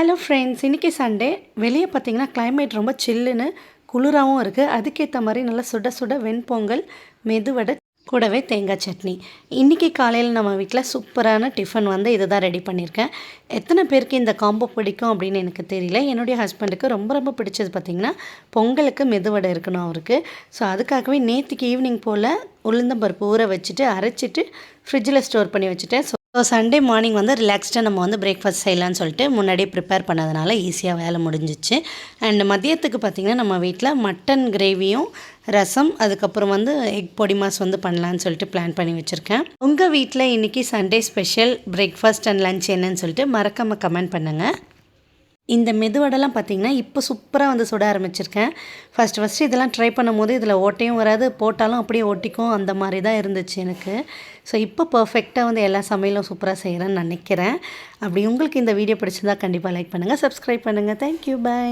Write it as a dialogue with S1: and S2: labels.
S1: Hello friends இன்றைக்கி Sunday வெளியே பார்த்தீங்கன்னா கிளைமேட் ரொம்ப சில்லுன்னு குளிராகவும் இருக்குது அதுக்கேற்ற மாதிரி நல்லா சுட சுட வெண்பொங்கல் மெதுவடை கூடவே தேங்காய் சட்னி. இன்றைக்கி காலையில் நம்ம வீட்டில் சூப்பரான டிஃபன் வந்து இதை தான் ரெடி பண்ணியிருக்கேன் எத்தனை பேருக்கு இந்த காம்போ பிடிக்கும் அப்படின்னு எனக்கு தெரியல. என்னுடைய ஹஸ்பண்டுக்கு ரொம்ப ரொம்ப பிடிச்சது பார்த்திங்கன்னா பொங்கலுக்கு மெதுவடை இருக்கணும் அவருக்கு. ஸோ அதுக்காகவே நேற்றுக்கு ஈவினிங் போல் உளுந்தம்பருப்பு ஊற வச்சுட்டு அரைச்சிட்டு ஃப்ரிட்ஜில் ஸ்டோர் பண்ணி வச்சுட்டேன். ஸோ ஸோ சண்டே மார்னிங் வந்து ரிலாக்ஸ்டாக நம்ம வந்து பிரேக்ஃபாஸ்ட் செய்யலாம்னு சொல்லிட்டு முன்னாடியே ப்ரிப்பேர் பண்ணதுனால ஈஸியாக வேலை முடிஞ்சிச்சு. அண்ட் மதியத்துக்கு பார்த்திங்கன்னா நம்ம வீட்டில் மட்டன் கிரேவியும் ரசம் அதுக்கப்புறம் வந்து எக் பொடி மாஸ் வந்து பண்ணலான்னு சொல்லிட்டு பிளான் பண்ணி வச்சுருக்கேன். உங்கள் வீட்டில் இன்றைக்கி Sunday special breakfast and lunch என்னன்னு சொல்லிட்டு மறக்காமல் கமெண்ட் பண்ணுங்கள் இந்த மெதுவடைலாம் பார்த்தீங்கன்னா இப்போ சூப்பராக வந்து சுட ஆரம்பிச்சிருக்கேன். ஃபஸ்ட் ஃபஸ்ட்டு இதெல்லாம் ட்ரை பண்ணும்போது இதில் ஓட்டையும் வராது போட்டாலும் அப்படியே ஒட்டிக்கும் அந்த மாதிரி தான் இருந்துச்சு எனக்கு. ஸோ இப்போ பர்ஃபெக்டாக வந்து எல்லா சமையலும் சூப்பராக செய்கிறேன்னு நினைக்கிறேன். அப்படி உங்களுக்கு இந்த வீடியோ பிடிச்சிருந்தா கண்டிப்பாக லைக் பண்ணுங்கள் சப்ஸ்கிரைப் பண்ணுங்கள் தேங்க்யூ பை